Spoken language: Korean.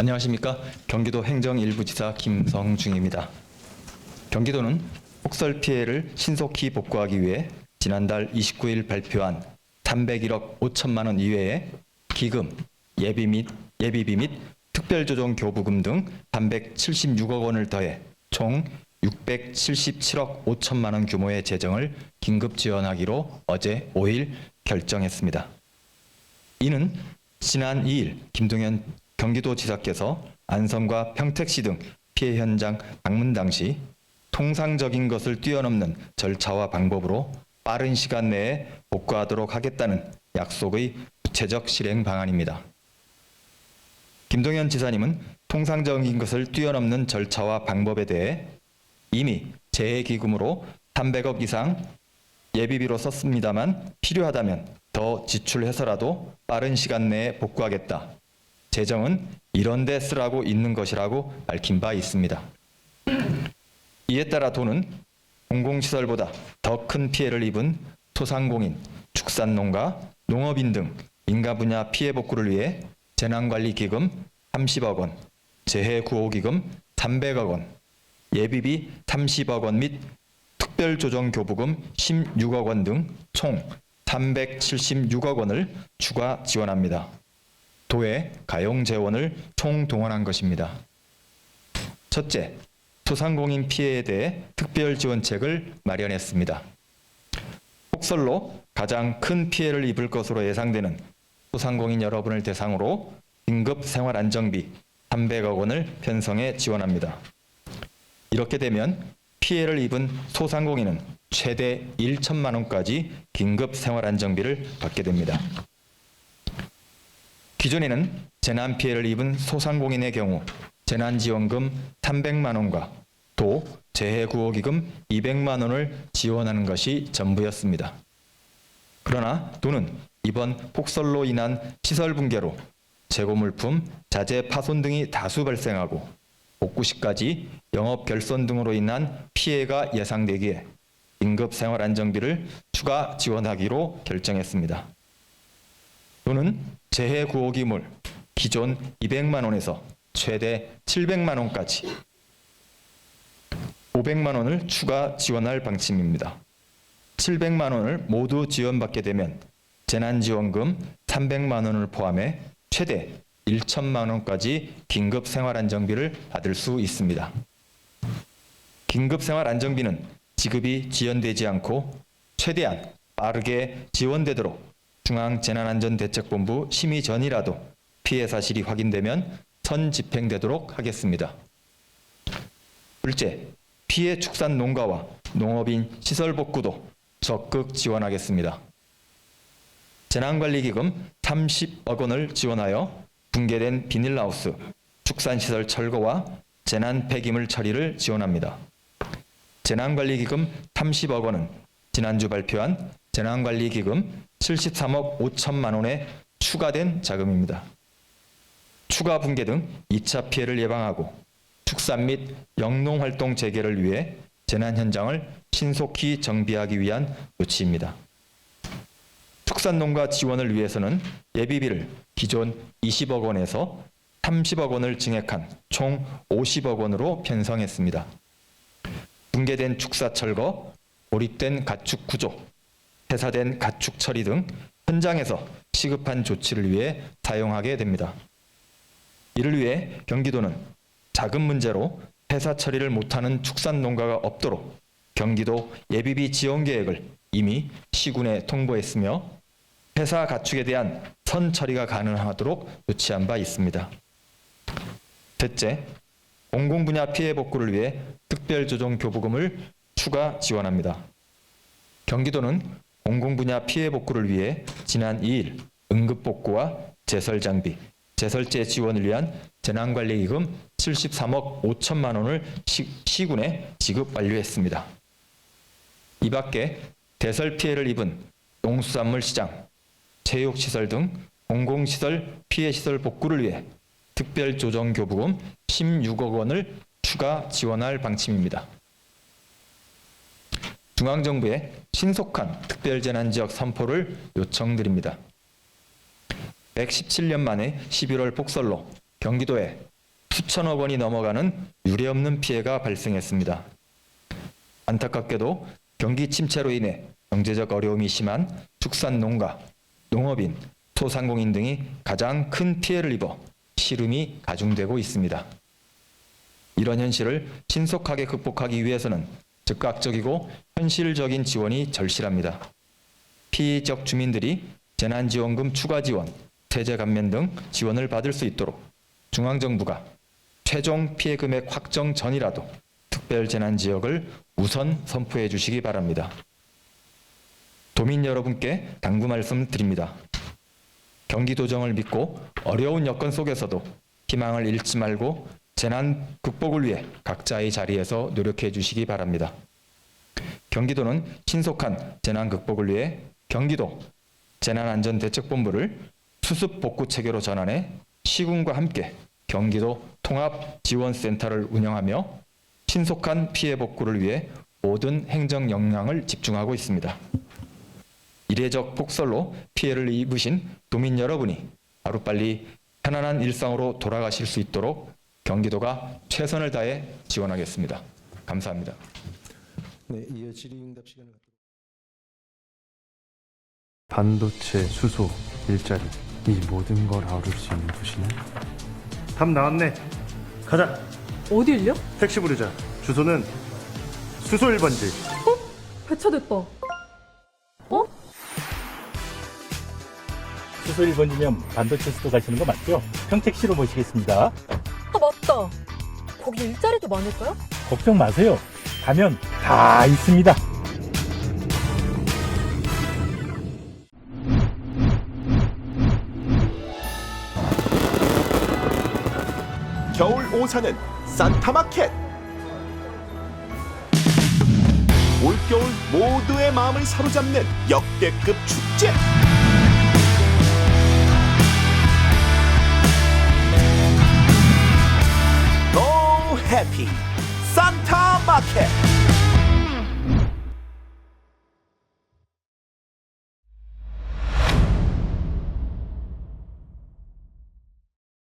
안녕하십니까. 경기도 행정일부지사 김성중입니다. 경기도는 폭설 피해를 신속히 복구하기 위해 지난달 29일 발표한 301억 5천만 원 이외에 기금, 예비 및 예비비 및 특별조정 교부금 등 376억 원을 더해 총 677억 5천만 원 규모의 재정을 긴급 지원하기로 어제 5일 결정했습니다. 이는 지난 2일 김동연 경기도지사께서 안성과 평택시 등 피해 현장 방문 당시 통상적인 것을 뛰어넘는 절차와 방법으로 빠른 시간 내에 복구하도록 하겠다는 약속의 구체적 실행 방안입니다. 김동연 지사님은 통상적인 것을 뛰어넘는 절차와 방법에 대해 이미 재해기금으로 300억 이상 예비비로 썼습니다만 필요하다면 더 지출해서라도 빠른 시간 내에 복구하겠다. 재정은 이런 데 쓰라고 있는 것이라고 밝힌 바 있습니다. 이에 따라 도는 공공시설보다 더 큰 피해를 입은 소상공인, 축산농가, 농업인 등 인가 분야 피해 복구를 위해 재난관리기금 30억 원, 재해구호기금 300억 원, 예비비 30억 원 및 특별조정교부금 16억 원 등 총 376억 원을 추가 지원합니다. 도에 가용 재원을 총동원한 것입니다. 첫째, 소상공인 피해에 대해 특별 지원책을 마련했습니다. 폭설로 가장 큰 피해를 입을 것으로 예상되는 소상공인 여러분을 대상으로 긴급 생활 안정비 300억 원을 편성해 지원합니다. 이렇게 되면 피해를 입은 소상공인은 최대 1천만 원까지 긴급 생활 안정비를 받게 됩니다. 기존에는 재난 피해를 입은 소상공인의 경우 재난지원금 300만 원과 도 재해구호기금 200만 원을 지원하는 것이 전부였습니다. 그러나 도는 이번 폭설로 인한 시설 붕괴로 재고 물품, 자재 파손 등이 다수 발생하고 복구 시까지 영업 결손 등으로 인한 피해가 예상되기에 긴급 생활 안정비를 추가 지원하기로 결정했습니다. 또는 재해 구호기물 기존 200만 원에서 최대 700만 원까지 500만 원을 추가 지원할 방침입니다. 700만 원을 모두 지원받게 되면 재난지원금 300만 원을 포함해 최대 1천만 원까지 긴급 생활 안정비를 받을 수 있습니다. 긴급 생활 안정비는 지급이 지연되지 않고 최대한 빠르게 지원되도록 중앙재난안전대책본부 심의 전이라도 피해 사실이 확인되면 선 집행되도록 하겠습니다. 둘째, 피해 축산 농가와 농업인 시설 복구도 적극 지원하겠습니다. 재난관리기금 30억 원을 지원하여 붕괴된 비닐하우스, 축산시설 철거와 재난 폐기물 처리를 지원합니다. 재난관리기금 30억 원은 지난주 발표한 재난관리기금 73억 5천만 원에 추가된 자금입니다. 추가 붕괴 등 2차 피해를 예방하고 축산 및 영농 활동 재개를 위해 재난 현장을 신속히 정비하기 위한 조치입니다. 축산농가 지원을 위해서는 예비비를 기존 20억 원에서 30억 원을 증액한 총 50억 원으로 편성했습니다. 붕괴된 축사 철거, 고립된 가축 구조, 폐사된 가축 처리 등 현장에서 시급한 조치를 위해 사용하게 됩니다. 이를 위해 경기도는 자금 문제로 폐사 처리를 못하는 축산 농가가 없도록 경기도 예비비 지원 계획을 이미 시군에 통보했으며 폐사 가축에 대한 선 처리가 가능하도록 조치한 바 있습니다. 셋째, 공공 분야 피해 복구를 위해 특별조정 교부금을 추가 지원합니다. 경기도는 공공 분야 피해 복구를 위해 지난 2일 응급 복구와 제설 장비, 제설제 지원을 위한 재난관리기금 73억 5천만 원을 시, 시군에 지급 완료했습니다. 이 밖에 대설 피해를 입은 농수산물 시장, 체육시설 등 공공시설 피해시설 복구를 위해 특별조정교부금 16억 원을 추가 지원할 방침입니다. 중앙정부의 신속한 특별재난지역 선포를 요청드립니다. 117년 만에 11월 폭설로 경기도에 수천억 원이 넘어가는 유례없는 피해가 발생했습니다. 안타깝게도 경기 침체로 인해 경제적 어려움이 심한 축산 농가, 농업인, 소상공인 등이 가장 큰 피해를 입어 시름이 가중되고 있습니다. 이런 현실을 신속하게 극복하기 위해서는 즉각적이고 현실적인 지원이 절실합니다. 피해적 주민들이 재난지원금 추가 지원, 세제 감면 등 지원을 받을 수 있도록 중앙정부가 최종 피해 금액 확정 전이라도 특별 재난 지역을 우선 선포해 주시기 바랍니다. 도민 여러분께 당부 말씀 드립니다. 경기도정을 믿고 어려운 여건 속에서도 희망을 잃지 말고 재난 극복을 위해 각자의 자리에서 노력해 주시기 바랍니다. 경기도는 신속한 재난 극복을 위해 경기도 재난안전대책본부를 수습 복구 체계로 전환해 시군과 함께 경기도 통합지원센터를 운영하며 신속한 피해 복구를 위해 모든 행정 역량을 집중하고 있습니다. 이례적 폭설로 피해를 입으신 도민 여러분이 하루빨리 편안한 일상으로 돌아가실 수 있도록 경기도가 최선을 다해 지원하겠습니다. 감사합니다. 네, 이어 질의응답 시간을 갖도록 반도체, 수소, 일자리 이 모든 걸 아우를 수 있는 도시는 답 나왔네. 가자. 어딜요? 택시 부르자. 주소는 수소 1번지. 배차됐다. 어? 수소 1번이면 반도체 수도 가시는 거 맞죠? 평택시로 모시겠습니다. 아 맞다. 거기 일자리도 많을까요? 걱정 마세요. 가면 다 있습니다. 겨울 오사는 산타마켓 올겨울 모두의 마음을 사로잡는 역대급 축제 고 해피 산타마켓